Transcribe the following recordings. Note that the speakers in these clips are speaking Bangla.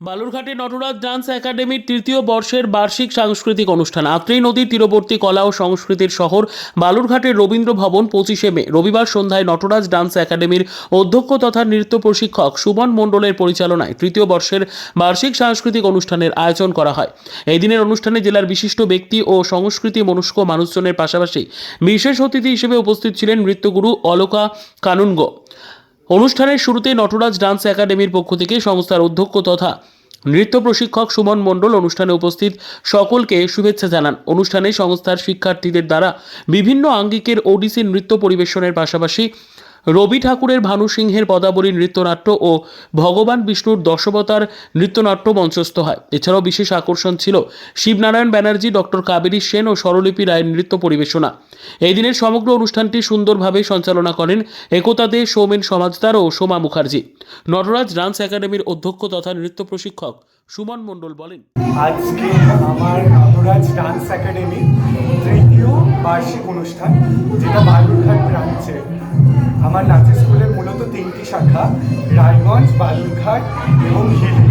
বালুরঘাটে নটরাজ ডান্স একাডেমির তৃতীয় বর্ষের বার্ষিক সাংস্কৃতিক অনুষ্ঠান। আত্রেই নদীর তীরবর্তী কলা ও সংস্কৃতির শহর বালুরঘাটের রবীন্দ্র ভবন পঁচিশে মে। রবিবার সন্ধ্যায় নটরাজ ডান্স একাডেমির অধ্যক্ষ তথা নৃত্য প্রশিক্ষক সুমন মণ্ডলের পরিচালনায় তৃতীয় বর্ষের বার্ষিক সাংস্কৃতিক অনুষ্ঠানের আয়োজন করা হয়। এই দিনের অনুষ্ঠানে জেলার বিশিষ্ট ব্যক্তি ও সংস্কৃতি মনস্ক মানুষজনের পাশাপাশি বিশেষ অতিথি হিসেবে উপস্থিত ছিলেন নৃত্যগুরু অলোকা কানুনগ। অনুষ্ঠানের শুরুতে নটরাজ ডান্স একাডেমির পক্ষ থেকে সংস্থার অধ্যক্ষ তথা নৃত্য প্রশিক্ষক সুমন মণ্ডল অনুষ্ঠানে উপস্থিত সকলকে শুভেচ্ছা জানান। অনুষ্ঠানে সংস্থার শিক্ষার্থীদের দ্বারা বিভিন্ন আঙ্গিকের ওডিসি নৃত্য পরিবেশনের পাশাপাশি রবি ঠাকুরের ভানু সিংহের পদাবলী নৃত্যনাট্য ও ভগবান বিষ্ণুর দশবতার নৃত্যনাট্য মঞ্চস্থ হয়। এছাড়াও বিশেষ আকর্ষণ ছিল শিবনারায়ণ ব্যানার্জি, ডক্টর কাবেরী সেন ও স্বরলিপি রায়ের নৃত্য পরিবেশনা। এই দিনের সমগ্র অনুষ্ঠানটি সুন্দরভাবে সঞ্চালনা করেন একতা দে, সৌমেন সমাজদার ও সোমা মুখার্জি। নটরাজ ডান্স একাডেমির অধ্যক্ষ তথা নৃত্য প্রশিক্ষক সুমন মণ্ডল বলেন, আজকে আমার নটরাজ ডান্স একাডেমি তৃতীয় বার্ষিক অনুষ্ঠান, যেটা বালুরঘাট ব্রাঞ্চে আমার নাচের স্কুলের মূলত তিনটি শাখা রায়গঞ্জ বালুরঘাট এবং হিলি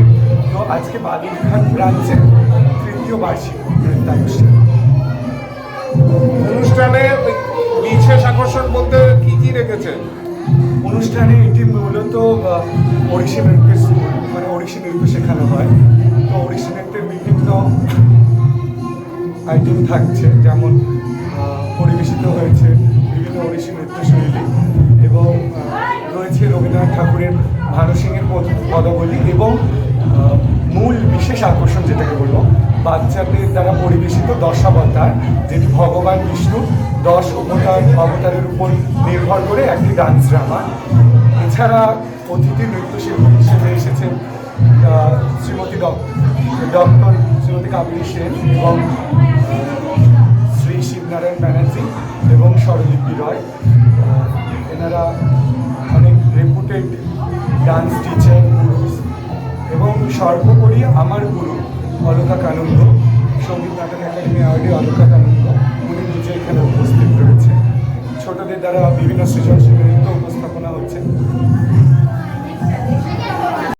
তো আজকে বালুরঘাট ব্রাঞ্চের তৃতীয় বার্ষিক নৃত্যানুষ্ঠান অনুষ্ঠানে বিশেষ আকর্ষণ বলতে কি কি রেখেছেন অনুষ্ঠানে এটি মূলত ওড়িশি নৃত্যের স্কুল মানে ওড়িশি নৃত্য শেখানো হয়। তো ওড়িশি নৃত্যের বিভিন্ন আইটেম থাকছে যেমন পরিবেশিত হয়েছে ভানু সিংয়ের পদ- পদাবলী এবং মূল বিশেষ আকর্ষণ যেটাকে বলব, বাচ্চাদের দ্বারা পরিবেশিত দশাবতার, যেটি ভগবান বিষ্ণু দশ অবতার, অবতারের উপর নির্ভর করে একটি ডান্স ড্রামা এছাড়া অতিথি নৃত্যশিল্পী হিসেবে এসেছেন শ্রীমতী ডক্টর শ্রীমতী কাবেরী সেন এবং শ্রী শিবনারায়ণ ব্যানার্জি এবং স্বরলিপি রয়। এনারা অনেক রেপুটেড ডান্স টিচার গুরুজ এবং সর্বোপরি আমার গুরু, অলকা কানন্দ, সংগীত নাটক একাডেমি অ্যাওয়ার্ডে অলকা কানন্দ, উনি নিজে এখানে উপস্থিত রয়েছে। ছোটদের দ্বারা বিভিন্ন সৃজনশীল উপস্থাপনা হচ্ছে।